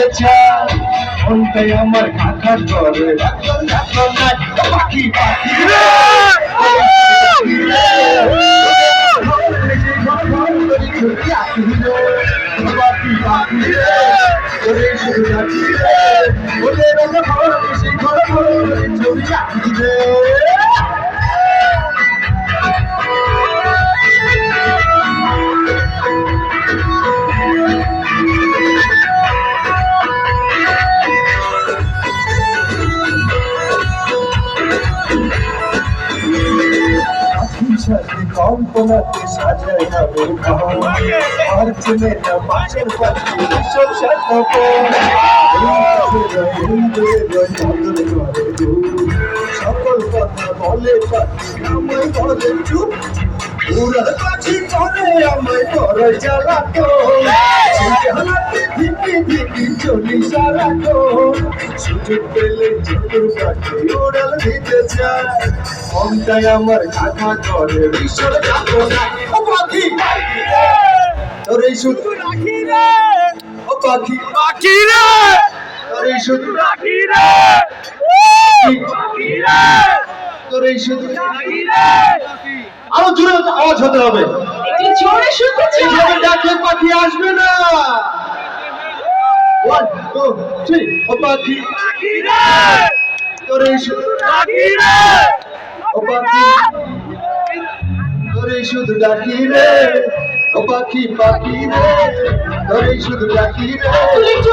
দিতে চায় মনটাই আমার খাখা করে পাখি পাখি রে পাখি রে সাথে কল্পনাতে সাজাই হবে আর চেনে না মাছের পাখি সব সাথে সকল কথা বলে পাখি আমায় বলে চুপ উড়ার পাখি করে আমায় করে জ্বালাতো জ্বালাতে ধিপি ধিপি চলি সারাতো সুযোগ পেলে চতুর পাখি উড়াল দিতে চায় মনটাই আমার কাকা করে ঈশ্বর যাব না ও পাখি তোর এই শুধু রাখি রে ও পাখি পাখি রে তোর এই শুধু রাখি রে পাখি রে তোর এই শুধু রাখি রে আরও জোরে আওয়াজ হতে হবে। একটু জোরে শুনতে চাই। ডাকলে পাখি আসবে না। থ্রি ও পাখি। তোর ও পাখি। তোর শুধু ডাকি রে ও পাখি পাখি রে। তোর শুধু ডাকি রে। তুই একটু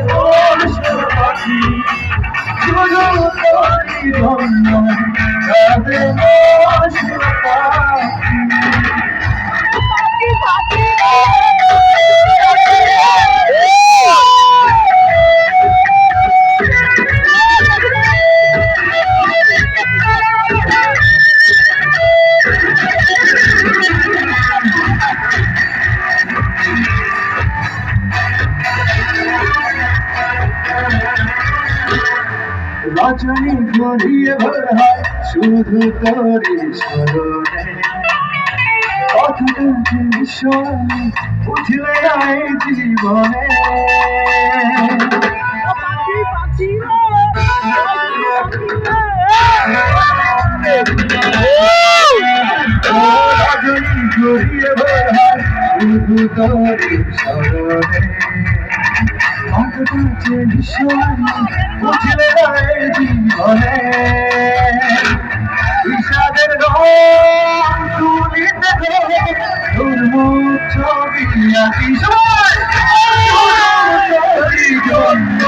আসল পাখি রজনী ঘুরিয়ে ভরা শুধু তোরই স্মরণে। কতটা জিনিস বুঝলে নাই জীবনে। ঘুরিয়ে ভরা শুধু তোরই স্মরণে। জিনিস আমি বুঝলে নাই জীবনে বিষাদের রং তুলিতে তোর মুখ ছবি আঁকি সবাই জন্য